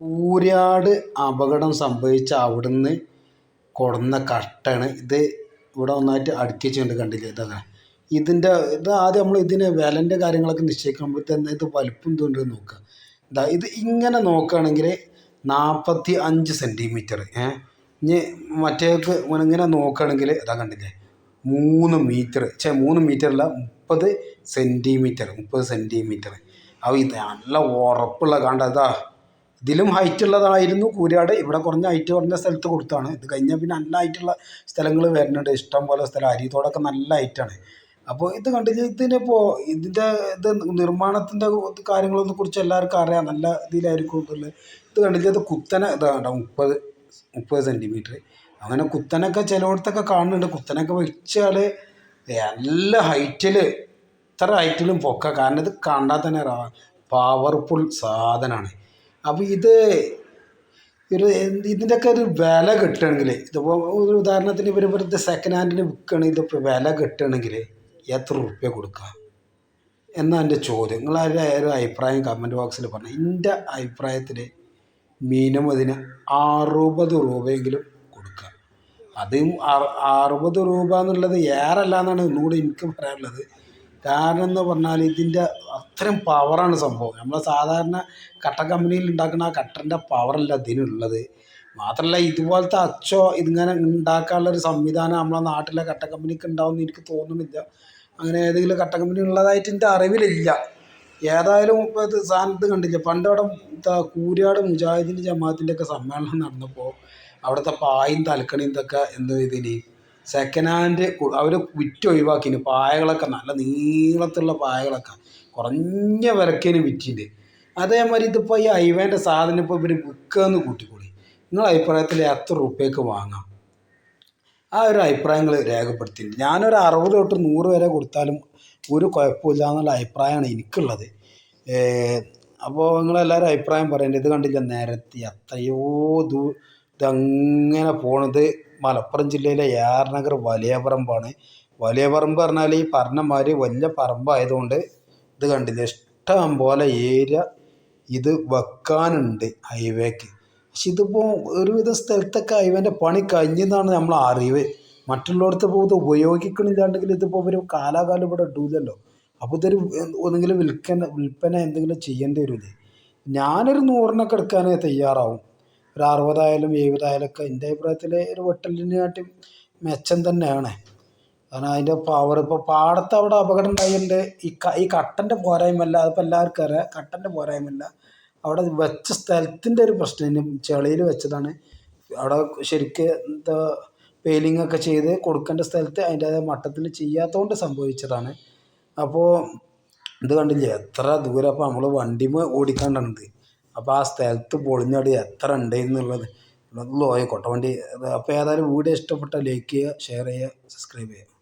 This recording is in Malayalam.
ഊരാട് അപകടം സംഭവിച്ച അവിടുന്ന് കൊണ്ടുവന്ന കട്ടയാണ് ഇത് ഇവിടെ ഒന്നായിട്ട് അടുക്കി വെച്ചിട്ടുണ്ട് കണ്ടില്ലേ ഇതങ്ങനെ ഇതിന്റെ ഇത് ആദ്യം നമ്മൾ ഇതിന് വിലന്റെ കാര്യങ്ങളൊക്കെ നിശ്ചയിക്കുമ്പോഴത്തേന് ഇത് വലിപ്പം എന്തുണ്ട് നോക്കുക. ഇതാ ഇത് ഇങ്ങനെ നോക്കുകയാണെങ്കിൽ നാൽപ്പത്തി അഞ്ച് സെന്റിമീറ്റർ ഏ? ഇനി മറ്റേക്ക് ഇങ്ങനെ നോക്കുകയാണെങ്കിൽ ഇതാ കണ്ടില്ലേ മൂന്ന് മീറ്റർ ചേ മൂന്ന് മീറ്റർ അല്ല മുപ്പത് സെന്റിമീറ്റർ മുപ്പത് സെന്റിമീറ്റർ. അപ്പോൾ ഇത് നല്ല ഉറപ്പുള്ള കണ്ട ഇതാ. ഇതിലും ഹൈറ്റ് ഉള്ളതായിരുന്നു. കൂരാട് ഇവിടെ കുറഞ്ഞ ഹൈറ്റ് കുറഞ്ഞ സ്ഥലത്ത് കൊടുത്താണ്. ഇത് കഴിഞ്ഞാൽ പിന്നെ നല്ല ഹൈറ്റുള്ള സ്ഥലങ്ങൾ വരുന്നുണ്ട്. ഇഷ്ടം പോലെ സ്ഥലം. അരിത്തോടൊക്കെ നല്ല ഹൈറ്റാണ് അപ്പോൾ ഇത് കണ്ടില്ല ഇതിനിപ്പോൾ ഇതിന്റെ ഇത് നിർമ്മാണത്തിന്റെ കാര്യങ്ങളൊന്നും കുറിച്ച് എല്ലാവർക്കും അറിയാം. നല്ല ഇതിലായിരിക്കും എന്നുള്ളത് ഇത് കണ്ടില്ല ഇത് കുത്തനെ ഇതാണ്ട മുപ്പത് മുപ്പത് സെന്റിമീറ്റർ അങ്ങനെ കുത്തനൊക്കെ ചിലയിടത്തൊക്കെ കാണുന്നുണ്ട്. കുത്തനൊക്കെ വെച്ചാൽ നല്ല ഹൈറ്റിൽ ഇത്ര ഹൈറ്റിലും പൊക്ക. കാരണം ഇത് കണ്ടാൽ തന്നെ പവർഫുൾ സാധനമാണ്. അപ്പോൾ ഇത് ഒരു ഇതിന്റെയൊക്കെ ഒരു വില കിട്ടണമെങ്കിൽ ഇതിപ്പോൾ ഒരു ഉദാഹരണത്തിന് ഇവർ വെറുതെ സെക്കൻഡ് ഹാൻഡിന് വിൽക്കുകയാണെങ്കിൽ ഇതിപ്പോൾ വില കിട്ടണമെങ്കിൽ എത്ര റുപ്യ കൊടുക്കുക എന്നാണ് എന്റെ ചോദ്യം. നിങ്ങളാരുടെ ഒരു അഭിപ്രായം കമന്റ് ബോക്സിൽ പറഞ്ഞു. എന്റെ അഭിപ്രായത്തിൽ മിനിമം ഇതിന് അറുപത് രൂപയെങ്കിലും കൊടുക്കുക അതും അറുപത് രൂപ എന്നുള്ളത് ഏറല്ല എന്നാണ് ഒന്നുകൂടി എനിക്ക് പറയാനുള്ളത്. കാരണം എന്ന് പറഞ്ഞാൽ ഇതിന്റെ അത്രയും പവറാണ് സംഭവം. നമ്മൾ സാധാരണ കട്ട കമ്പനിയിൽ ഉണ്ടാക്കുന്ന ആ കട്ടറിന്റെ പവറല്ല ഇതിനുള്ളത്. മാത്രമല്ല ഇതുപോലത്തെ അച്ചോ ഇതിങ്ങനെ ഉണ്ടാക്കാനുള്ളൊരു സംവിധാനം നമ്മളെ നാട്ടിലെ കട്ട കമ്പനിക്ക് ഉണ്ടാവുമെന്ന് എനിക്ക് തോന്നുന്നില്ല. അങ്ങനെ ഏതെങ്കിലും കട്ട കമ്പനി ഉള്ളതായിട്ട് എന്റെ അറിവിലില്ല. ഏതായാലും ഇപ്പോൾ ഇത് സാധനത്ത് കണ്ടില്ല? പണ്ട് അവിടെ കൂരിയാട് മുജാഹിദിന്റെ ജമാഅത്തിന്റെ ഒക്കെ സമ്മേളനം നടന്നപ്പോൾ അവിടുത്തെ പായും തലക്കണിയും ഇതൊക്കെ എന്ത് ഇതിന് സെക്കൻഡ് ഹാൻഡ് അവർ വിറ്റ് ഒഴിവാക്കിന് പായകളൊക്കെ നല്ല നീളത്തിലുള്ള പായകളൊക്കെ കുറഞ്ഞ വിലക്കേന് വിറ്റിന്റെ അതേമാതിരി ഇതിപ്പോൾ ഈ ഐവേന്റെ സാധനം ഇപ്പോൾ ഇവർ വിൽക്കുകയെന്ന് കൂട്ടിക്കൂടി. നിങ്ങളുടെ അഭിപ്രായത്തിൽ എത്ര റുപ്യക്ക് വാങ്ങാം? ആ ഒരു അഭിപ്രായങ്ങൾ രേഖപ്പെടുത്തിയിട്ടുണ്ട്. ഞാനൊരു അറുപത് തൊട്ട് നൂറ് വരെ കൊടുത്താലും ഒരു കുഴപ്പമില്ല എന്നുള്ള അഭിപ്രായമാണ് എനിക്കുള്ളത് അപ്പോൾ നിങ്ങളെല്ലാവരും അഭിപ്രായം പറയേണ്ടത് ഇത് കണ്ടില്ല നിരത്തി എത്രയോ ദൂ ഇതങ്ങനെ പോണത് മലപ്പുറം ജില്ലയിലെ നഗർ വലിയ പറമ്പാണ് വലിയ പറമ്പ് പറഞ്ഞാൽ ഈ പറഞ്ഞമാതിരി വലിയ പറമ്പായതുകൊണ്ട് ഇത് കണ്ടില്ല? ഇഷ്ടം പോലെ ഏരിയ ഇത് വെക്കാനുണ്ട് ഹൈവേക്ക്. പക്ഷെ ഇതിപ്പോൾ ഒരുവിധ സ്ഥലത്തൊക്കെ ഹൈവേന്റെ പണി കഴിഞ്ഞെന്നാണ് നമ്മൾ അറിവ്. മറ്റുള്ളിടത്ത് ഇപ്പോൾ ഇത് ഉപയോഗിക്കണില്ലാണ്ടെങ്കിൽ ഇതിപ്പോൾ ഒരു കാലാകാലം ഇവിടെ ഇടൂലല്ലോ. അപ്പോൾ ഇതൊരു ഒന്നെങ്കിലും വിൽക്കുന്ന വിൽപ്പന എന്തെങ്കിലും ചെയ്യേണ്ടി വരില്ലേ ഞാനൊരു നൂറിനൊക്കെ എടുക്കാനേ തയ്യാറാവും. ഒരു അറുപതായാലും എഴുപതായാലും ഒക്കെ എന്റെ അഭിപ്രായത്തിൽ ഒരു വെട്ടലിനെക്കാട്ടി മെച്ചം തന്നെയാണ്. കാരണം അതിന്റെ പവർ ഇപ്പോൾ പാടത്ത് അവിടെ അപകടം ഉണ്ടായിട്ടുണ്ട്. ഈ ക ഈ കട്ടന്റെ പോരായ്മല്ല അതിപ്പോൾ എല്ലാവർക്കും അറിയാം. കട്ടന്റെ പോരായ്മല്ല അവിടെ വെച്ച സ്ഥലത്തിന്റെ ഒരു പ്രശ്നം ചെളിയിൽ വെച്ചതാണ്. അവിടെ ശരിക്ക് എന്താ പെയിലിംഗ് ഒക്കെ ചെയ്ത് കൊടുക്കേണ്ട സ്ഥലത്ത് അതിന്റേതായ മട്ടത്തിൽ ചെയ്യാത്തതുകൊണ്ട് സംഭവിച്ചതാണ്. അപ്പോൾ ഇത് കണ്ടില്ലേ? എത്ര ദൂരം അപ്പോൾ നമ്മൾ വണ്ടിമ ഓടിക്കാണ്ടാണിത്. അപ്പോൾ ആ സ്ഥലത്ത് പൊളിഞ്ഞടി എത്ര ഉണ്ട് എന്നുള്ളത് ആയിക്കോട്ടെ വണ്ടി അപ്പോൾ ഏതായാലും വീഡിയോ ഇഷ്ടപ്പെട്ടാൽ ലൈക്ക് ചെയ്യുക ഷെയർ ചെയ്യുക സബ്സ്ക്രൈബ് ചെയ്യുക.